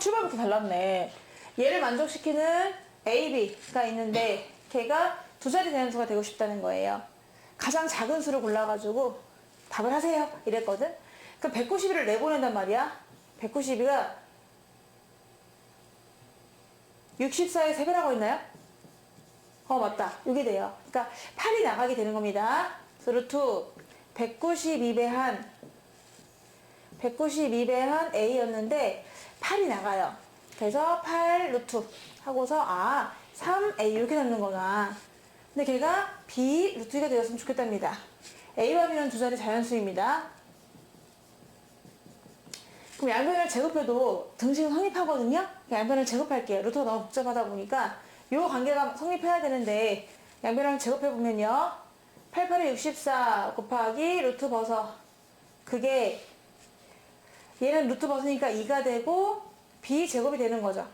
출발부터 달랐네. 얘를 만족시키는 A, B가 있는데 걔가 두 자리 되는 수가 되고 싶다는 거예요. 가장 작은 수를 골라가지고 답을 하세요. 이랬거든. 그럼 192를 내보낸단 말이야. 192가 64의 3배라고 했나요? 어, 맞다. 이게 돼요. 그러니까 8이 나가게 되는 겁니다. 루트 192배 한 192배 한 A였는데 8이 나가요. 그래서 8 루트 하고서 아 3A 이렇게 넣는 거나 근데 걔가 B 루트가 되었으면 좋겠답니다. A와 B는 두 자리 자연수입니다. 그럼 양변을 제곱해도 등식은 성립하거든요. 양변을 제곱할게요. 루트가 너무 복잡하다 보니까 이 관계가 성립해야 되는데 양변을 제곱해보면요. 88에 64 곱하기 루트 벗어 그게 얘는 루트 벗으니까 2가 되고 b 제곱이 되는 거죠.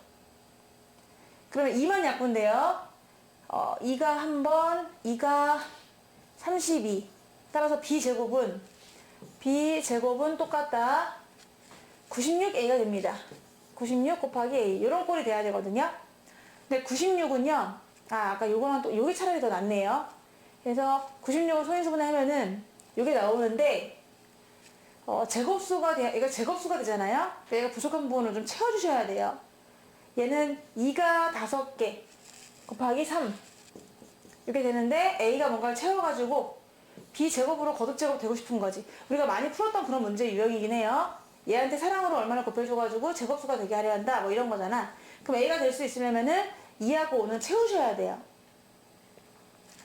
그러면 2만 약분돼요. 어, 2가 한 번, 2가 32. 따라서 b 제곱은 b 제곱은 똑같다. 96a가 됩니다. 96 곱하기 a 이런 꼴이 돼야 되거든요. 근데 96은요. 아 아까 요거랑 또 요게 차라리 더 낫네요. 그래서 96을 소인수분해 하면은 요게 나오는데 어, 제곱수가 돼, 얘가 제곱수가 되잖아요? 얘가 부족한 부분을 좀 채워주셔야 돼요. 얘는 2가 5개 곱하기 3. 이렇게 되는데 A가 뭔가를 채워가지고 B 제곱으로 거듭 제곱 되고 싶은 거지. 우리가 많이 풀었던 그런 문제 유형이긴 해요. 얘한테 사랑으로 얼마나 곱해줘가지고 제곱수가 되게 하려 한다. 뭐 이런 거잖아. 그럼 A가 될 수 있으려면은 2하고 5는 채우셔야 돼요.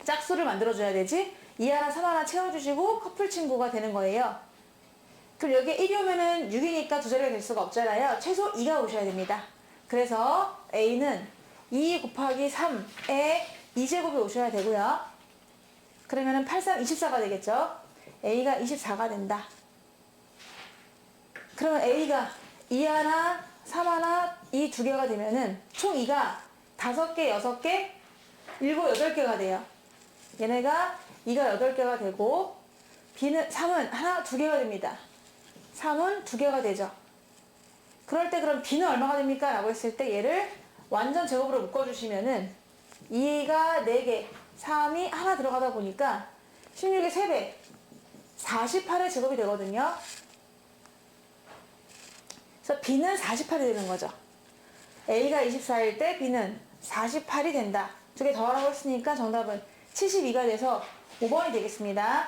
짝수를 만들어줘야 되지. 2 하나, 3 하나 채워주시고 커플 친구가 되는 거예요. 그럼 여기 1이 오면은 6이니까 두 자리가 될 수가 없잖아요. 최소 2가 오셔야 됩니다. 그래서 A는 2 곱하기 3에 2제곱이 오셔야 되고요. 그러면은 8, 3, 24가 되겠죠. A가 24가 된다. 그러면 A가 2 하나, 3 하나, 2 두 개가 되면은 총 2가 5개, 6개, 7, 8개가 돼요. 얘네가 2가 8개가 되고 B는 3은 하나, 두 개가 됩니다. 3은 두 개가 되죠. 그럴 때 그럼 B는 얼마가 됩니까? 라고 했을 때 얘를 완전 제곱으로 묶어주시면은 2가 4개, 3이 하나 들어가다 보니까 16의 3배, 48의 제곱이 되거든요. 그래서 B는 48이 되는 거죠. A가 24일 때 B는 48이 된다. 두 개 더하라고 했으니까 정답은 72가 돼서 5번이 되겠습니다.